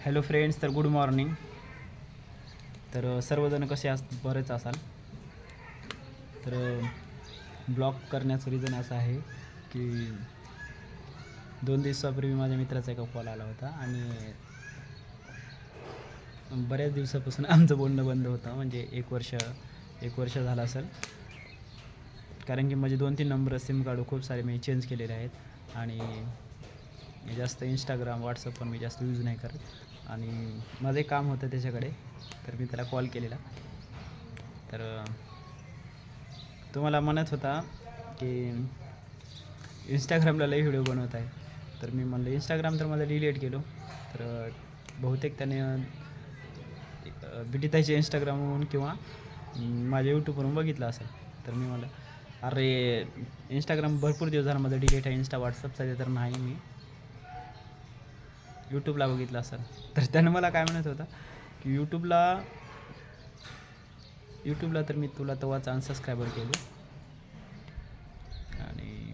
Hello friends तर good morning. तर सर्वजण कसे अस बरेच असाल. तर ब्लॉग करण्याचं रिझन असं आहे की दोन दिवसापूर्वी माझ्या मित्राचा एका कॉल आला होता आणि बऱ्याच दिवसापासून आमचं बोलणं बंद होतं. म्हणजे एक वर्ष एक वर्ष झालं असेल. कारण की माझे दोन तीन नंबर सिम कार्ड खूप सारे मी चेंज केलेले आहेत. आणि जास्त इंस्टाग्राम व्हॉट्सअप पण मी जास्त यूज नाही करत. आणि माझं एक काम होतं त्याच्याकडे. तर मी त्याला कॉल केलेला. तर तो मला म्हणत होता की इंस्टाग्रामला लई व्हिडिओ बनवत आहे तर मी म्हणलं इंस्टाग्राम तर माझं डिलीट केलो. तर बहुतेक त्याने बिटिताईच्या इंस्टाग्रामवरून किंवा माझ्या यूट्यूबवरून बघितलं असेल. तर मी म्हणलं अरे इंस्टाग्राम भरपूर दिवस झाला माझं डिलीट आहे. इंस्टा व्हॉट्सअपचा तर नाही मी. यूट्यूबला बघितलं असेल. तर त्यानं मला काय म्हणत होता की यूट्यूबला यूट्यूबला तर मी तुला तेव्हाच अनसबस्क्रायबर केलो. आणि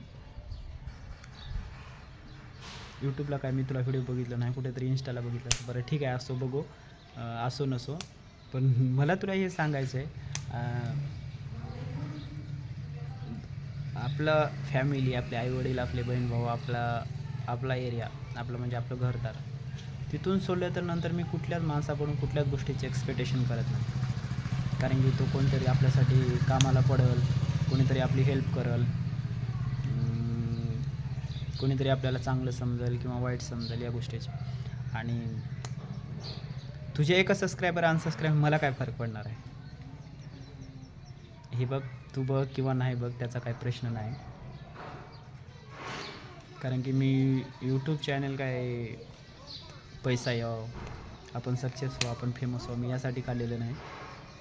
यूट्यूबला काय मी तुला व्हिडिओ बघितलं नाही कुठेतरी इंस्टाला बघितलं बरं ठीक आहे असो बघू असो नसो. पण मला तुला हे सांगायचं आहे आपलं फॅमिली आपले आईवडील आपले बहीण भाऊ आपला आपला एरिया आपलं म्हणजे आपलं घरदार तिथून सोडलं तर नंतर मी कुठल्याच माणसाकडून कुठल्याच गोष्टीचे एक्सपेक्टेशन करत नाही. कारण की तो कोणतरी आपल्यासाठी कामाला पडेल कोणीतरी आपली हेल्प करल कोणीतरी आपल्याला चांगलं समजेल किंवा वाईट समजेल या गोष्टीची. आणि तुझे एका सबस्क्रायबर अनसबस्क्राईब मला काय फरक पडणार आहे? हे बघ तू बघ किंवा नाही बघ त्याचा काही प्रश्न नाही. कारण की मी यूट्यूब चॅनल काय पैसा यावं आपण सक्सेस व्हावं आपण फेमस हो मी यासाठी काढलेलं नाही.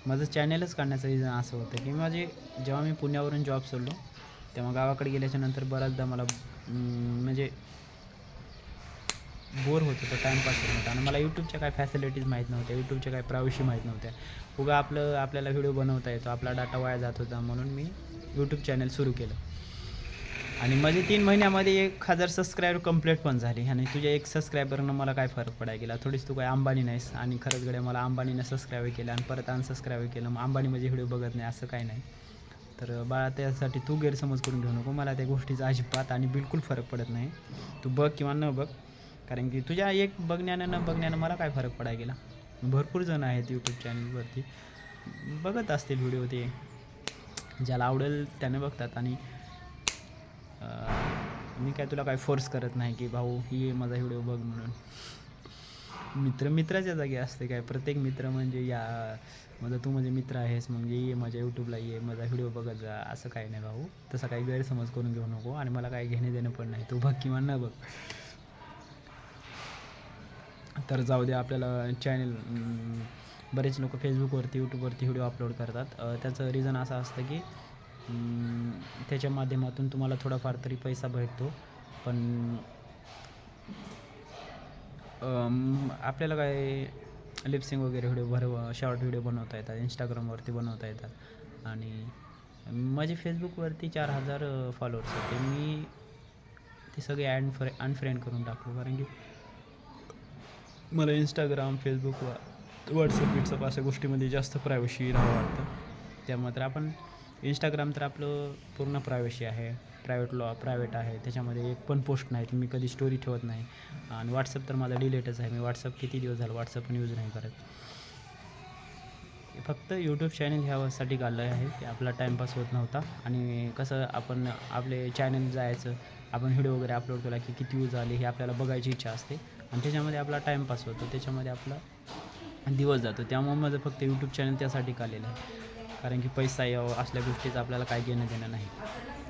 माझं चॅनलच काढण्याचं रिझन असं होतं की माझे जेव्हा मी पुण्यावरून जॉब सोडलो तेव्हा गावाकडे गेल्याच्यानंतर बऱ्याचदा मला म्हणजे बोर होत होतं टाईमपास होत नव्हता आणि मला यूट्यूबच्या काय फॅसिलिटीज माहीत नव्हत्या यूट्यूबच्या काय प्रायव्हसी माहीत नव्हत्या. उगा आपलं आपल्याला व्हिडिओ बनवता येतो आपला डाटा वाया जात होता म्हणून मी यूट्यूब चॅनल सुरू केलं. आणि माझे तीन महिन्यामध्ये एक हजार सबस्क्रायबर कंप्लीट पण झाली. आणि तुझ्या एक सबस्क्रायबरनं मला काय फरक पडायला गेला? थोडीच तू काय अंबानी नाहीस आणि खरंच गड्या मला अंबानीनं सबस्क्राईब केलं आणि परत अनसबस्क्राईब केलं. मग अंबानी माझे व्हिडिओ बघत नाही असं काही नाही. तर बाळा त्यासाठी तू गैरसमज करून घेऊ नको. मला त्या गोष्टीचा अजिबात आणि बिलकुल फरक पडत नाही. तू बघ किंवा न बघ. कारण की तुझ्या एक बघण्यानं न बघण्यानं मला काय फरक पडायला गेला? भरपूर जण आहेत यूट्यूब चॅनलवरती बघत असतील व्हिडिओ ते. ज्याला आवडेल त्याने बघतात. आणि मी काय तुला काय फोर्स करत नाही की भाऊ ही माझा व्हिडिओ बघ म्हणून. मित्र मित्राच्या जागी असते काय? प्रत्येक मित्र म्हणजे या माझा तू म्हणजे मित्र आहेस म्हणजे ये माझ्या यूट्यूबला ये माझा व्हिडिओ बघत जा असं काही नाही भाऊ. तसं काही गैरसमज करून घेऊ नको आणि मला काही घेणे देणं पण नाही. तू बघ किंवा न बघ. तर जाऊ दे आपल्याला चॅनल बरेच लोक फेसबुकवरती यूट्यूबवरती व्हिडिओ अपलोड करतात. त्याचं रिझन असं असतं की त्याच्या माध्यमातून तुम्हाला थोडाफार तरी पैसा भेटतो. पण आपल्याला काय लिप्सिंग वगैरे व्हिडिओ भरव शॉर्ट व्हिडिओ बनवता येतात इंस्टाग्रामवरती बनवता येतात. आणि माझे फेसबुकवरती चार हजार फॉलोअर्स होते. मी ते सगळे अँड फ्रे अनफ्रेंड करून टाकलो. कारण की मला इंस्टाग्राम फेसबुक व्हॉट्सअप व्हॉट्सअप अशा गोष्टीमध्ये जास्त प्रायव्हसी राहावं वाटतं. त्यामुळे तर आपण इंस्टाग्राम तर आपलं पूर्ण प्रायव्हसी आहे. प्रायव्हेट लॉ प्रायव्हेट आहे. त्याच्यामध्ये एक पण पोस्ट नाहीत मी कधी स्टोरी ठेवत नाही. आणि व्हॉट्सअप तर माझा डिलेटच आहे. मी व्हॉट्सअप किती दिवस झालं व्हॉट्सअप पण यूज नाही करत. फक्त यूट्यूब चॅनल ह्यासाठी काढलं आहे की आपला टाईमपास होत नव्हता. आणि कसं आपण आपले चॅनल जायचं. आपण व्हिडिओ वगैरे अपलोड केला की किती यूज आले हे आपल्याला बघायची इच्छा असते. आणि त्याच्यामध्ये आपला टाईमपास होतो. त्याच्यामध्ये आपला दिवस जातो. त्यामुळे माझं फक्त यूट्यूब चॅनल त्यासाठी काढलेलं आहे. कारण की पैसा असल्या गोष्टीचं आपल्याला काय घेणं देणं नाही.